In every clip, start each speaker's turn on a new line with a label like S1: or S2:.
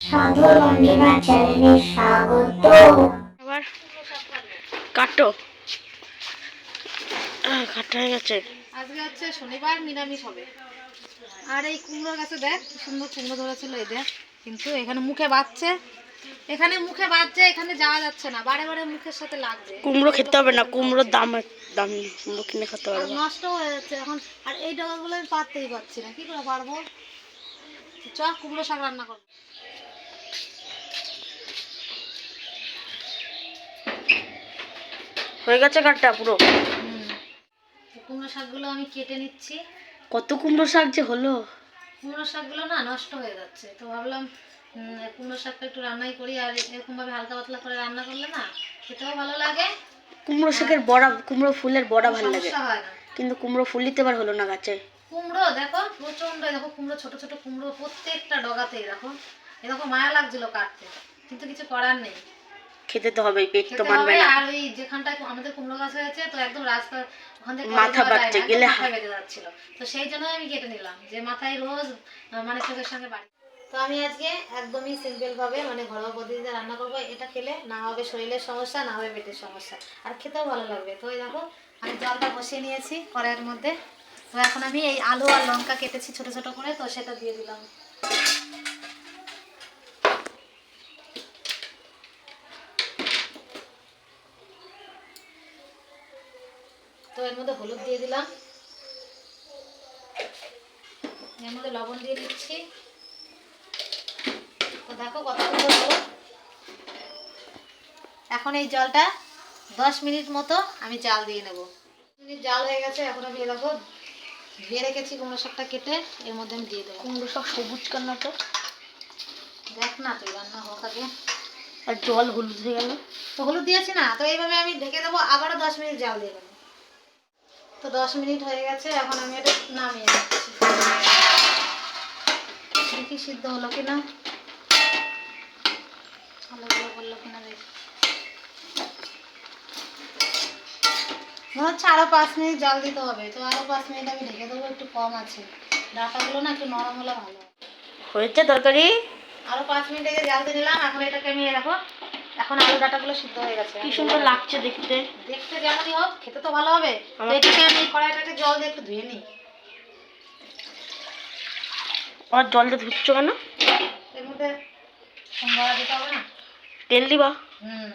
S1: সাধুরঞ্জিমা চ্যানেলে স্বাগত।
S2: আবার কাটো। কাটা হয়ে গেছে।
S3: আজকে হচ্ছে শনিবার নিরামিষ হবে। আর এই কুমড়ো গাছে দেখ কি সুন্দর কুমড়ো ধরেছিল এই দেখ। কিন্তু এখানে মুখে বাজছে। এখানে মুখে বাজছে এখানে যাওয়া যাচ্ছে না। বারে বারে মুখের সাথে লাগছে
S2: কুমড়ো খেতে হবে না কুমড়োর দাম দাম কুমড়ো কিনে খেতে পারব
S3: নষ্ট হয়ে যাচ্ছে এখন। আর এই ডগাগুলো আমি পারতেই পারছি না। কি করে পারব? চ কুমড়ো শাক রান্না করব
S2: হয়ে গেছে কাটটা পুরো।
S3: কুমড়ো শাকগুলো আমি কেটে নিচ্ছি।
S2: কত কুমড়ো শাক যে হলো?
S3: কুমড়ো শাকগুলো না নষ্ট হয়ে যাচ্ছে। তো ভাবলাম কুমড়ো শাকটা একটু রান্নাই করি আর এরকম ভাবে হালকা পাতলা করে রান্না করলে না খেতেও ভালো লাগে।
S2: কুমড়ো শাকের বড়া কুমড়ো ফুলের বড়া ভালো লাগে।
S3: হয়
S2: কিন্তু কুমড়ো ফুল দিতে পার হলো না গাছে।
S3: কুমড়ো দেখো প্রচণ্ড দেখো কুমড়ো ছোট ছোট কুমড়ো প্রত্যেকটা ডগাতেই দেখো। এরকম মায়া লাগছিল কাটতে। কিন্তু কিছু করার নেই।
S2: খেতে তো হবেই পেট তো মানবে না।
S3: আর ওই যেখানটায় আমাদের কুমড়ো গাছ হয়েছে তো একদম রাস্তা ওখান থেকে
S2: মাথা
S3: না,
S2: গেলে
S3: একদম বেঁধে যাচ্ছিল। তো সেই জন্য আমি কেটে নিলাম যে মাথায় রোজ মানে চোখের সঙ্গে বাড়ি। তো আমি আজকে একদমই সিম্পল ভাবে মানে ঘরোয়া পদ্ধতিতে রান্না করব এটা খেলে না হবে শরীরের সমস্যা না হবে পেটের সমস্যা। আর খেতেও ভালো লাগবে। তো এই দেখো আমি জলটা বসিয়ে নিয়েছি কড়াইয়ের মধ্যে। তো এখন আমি এই আলু আর লঙ্কা কেটেছি ছোট ছোট করে তো সেটা দিয়ে দিলাম। তো এর মধ্যে হলুদ দিয়ে দিলাম। এর মধ্যে লবণ দিয়ে দিচ্ছি। তো দেখো কত সুন্দর হলো। এখন এই জলটা দশ মিনিট মতো আমি জাল দিয়ে নেব। মিনিট জাল হয়ে গেছে এখন আমি দেখো ধুয়ে রেখেছি কুমড়ো শাকটা কেটে এর মধ্যে আমি দিয়ে দেবো।
S2: কুমড়ো শাক সবুজ কান্না তো?
S3: দেখ না তুই রান্না হোক আগে।
S2: আর জল হলুদ হয়ে গেল।
S3: তো হলুদ দিয়েছি না তো এইভাবে আমি ঢেকে দেবো আবারও দশ মিনিট জাল দিয়ে দেবো। তো দশ মিনিট হয়ে গেছে এখন আমি এটা নামিয়ে নিচ্ছি। দেখি সিদ্ধ হলো কিনা? আলুগুলো বলল কিনা দেখি। মনে হচ্ছে আরও পাঁচ মিনিট জাল দিতে হবে তো আরও পাঁচ মিনিট আমি ঢেকে দেবো একটু কম আছে। ডাটাগুলো না একটু নরম হলে ভালো
S2: হয়েছে তরকারি?
S3: আরও পাঁচ মিনিট আগে জাল দিয়ে নিলাম এখন এটাকে আমি রাখো। এখন আলু ডাটাগুলো সিদ্ধ হয়ে গেছে।
S2: কি সুন্দর লাগছে দেখতে।
S3: দেখতে যেমনই হোক খেতে তো ভালো হবে। তো
S2: আমার-
S3: এটাকে আমি কড়াইটাকে জল দিয়ে একটু ধুয়ে নিই।
S2: আর জল দিয়ে ধুচ্ছ কেন?
S3: এর মধ্যে সম্বরা দিতে হবে না?
S2: তেল দিবা?
S3: হুম।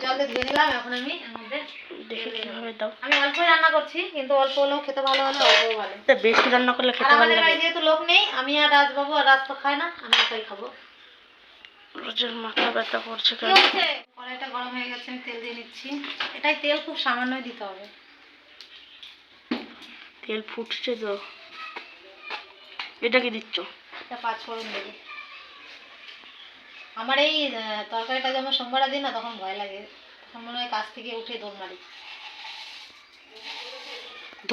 S3: জল দিয়ে ধুয়ে নিলাম এখন আমি এর মধ্যে আমি অল্পই রান্না করছি কিন্তু অল্প হলেও খেতে ভালো হলে অল্পও ভালো।
S2: বেশি রান্না করলে খেতে ভালো লাগে।
S3: যেহেতু লোক নেই আমি আর রাজবাবু আর রাজ তো খায় না আমি একাই খাব।
S2: রোজের মাথা ব্যথা করছে কেন?
S3: কড়াইটা গরম হয়ে গেছে আমি তেল দিয়ে নিচ্ছি। এটাই তেল খুব সামান্যই দিতে হবে।
S2: তেল ফুটছে তো। এটা কি দিচ্ছ?
S3: একটা পাঁচ ফোড়ন দেবে। আমার এই তরকারিটা যখন সোমবার দিই না তখন ভয় লাগে। তখন মনে হয় কাছ থেকে উঠে দৌড় মারি।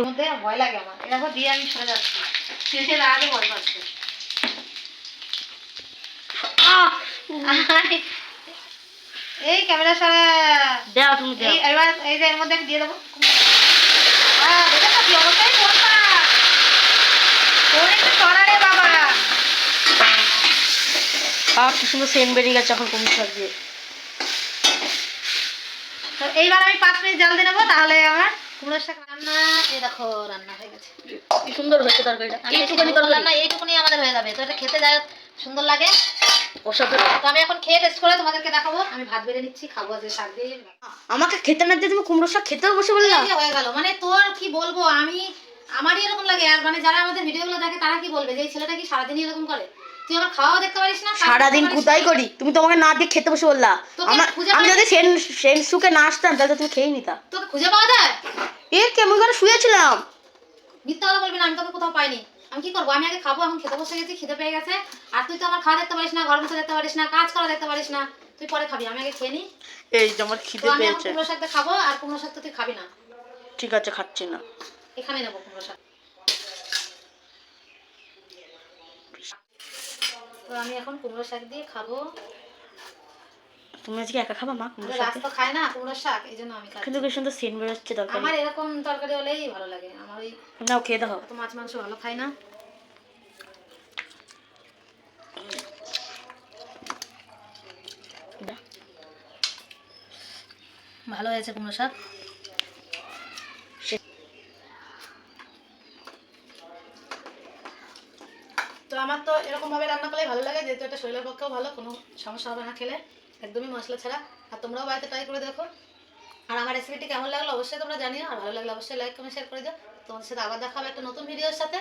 S3: মধ্যে ভয় লাগে আমার। এরকম দিয়ে আমি সরে যাচ্ছি। শেষে আগে ভয় পাচ্ছে। এই ক্যামেরা সারা।
S2: দাও তুমি দাও।
S3: এবার এই যে এর মধ্যে আমি দিয়ে দেবো। কি অবস্থায় করবা একটু সরা রে বাবা।
S2: আর কি সুন্দর সেন বেরিয়ে গেছে এখন শাক দিয়ে।
S3: তো এইবার আমি পাঁচ মিনিট জল দিয়ে নেব তাহলে আমার কুমড়োর শাক রান্না এই দেখো রান্না হয়ে গেছে।
S2: কি সুন্দর হয়েছে তরকারিটা। এইটুকুনি
S3: রান্না এইটুকুনি আমাদের হয়ে যাবে। তো এটা খেতে যায় সুন্দর লাগে? তো আমি এখন খেয়ে টেস্ট করে তোমাদেরকে দেখাবো। আমি ভাত বেড়ে নিচ্ছি খাব শাক দিয়ে।
S2: আমাকে খেতে না দিয়ে তুমি কুমড়ো শাক খেতেও বসে বললা
S3: হয়ে গেল। মানে তোর কি বলব আমি আমারই এরকম লাগে। আর মানে যারা আমাদের ভিডিওগুলো দেখে তারা কি বলবে যে এই ছেলেটা কি সারাদিনই এরকম করে? তুই আমার দেখতে পারিস না
S2: সারাদিন কোথায় করি? তুমি তোমাকে না দিয়ে খেতে বসে বললা আমি যদি সেন না আসতাম তাহলে তুমি খেয়ে নিতা।
S3: তোকে খুঁজে পাওয়া যায়?
S2: এ কেমন করে শুয়েছিলাম।
S3: মিথ্যা কথা বলবি না আমি তোকে কোথাও পাইনি। আমি কি করব? আমি আগে খাব এখন খেতে বসে গেছি খিদে পেয়ে গেছে। আর তুই তো আমার খাওয়া দেখতে পারিস না ঘর মুছে দেখতে পারিস না কাজ করা দেখতে পারিস না। তুই পরে খাবি আমি আগে খেয়ে নি।
S2: এই যে আমার খিদে
S3: আমি এখন
S2: পেয়েছে।
S3: কুমড়ো শাকটা খাব আর কুমড়ো শাক তো তুই খাবি না।
S2: ঠিক আছে খাচ্ছি না।
S3: এখানে নেব কুমড়ো শাক। তো আমি এখন কুমড়ো শাক দিয়ে খাব।
S2: তুমি আজকে একা খাবা মা কুমড়ো শাক
S3: তো খায় না কুমড়ো শাক এই জন্য আমি খাই
S2: কিন্তু কি সুন্দর সেন বেরোচ্ছে তরকারি।
S3: আমার এরকম তরকারি হলেই ভালো লাগে।
S2: নাও খেয়ে দেখো।
S3: তো মাছ মাংস ভালো খাই না? ভালো হয়েছে কুমড়ো শাক। তো আমার তো এরকমভাবে রান্না করলে ভালো লাগে যেহেতু এটা শরীরের পক্ষেও ভালো কোনো সমস্যা হবে না খেলে। একদমই মশলা ছাড়া। আর তোমরাও বাড়িতে ট্রাই করে দেখো। আর আমার রেসিপিটি কেমন লাগল অবশ্যই তোমরা জানিও, আর ভালো লাগলে অবশ্যই লাইক কমেন্ট শেয়ার করে দিও। তোমাদের সাথে আবার দেখা হবে একটা নতুন ভিডিওর সাথে।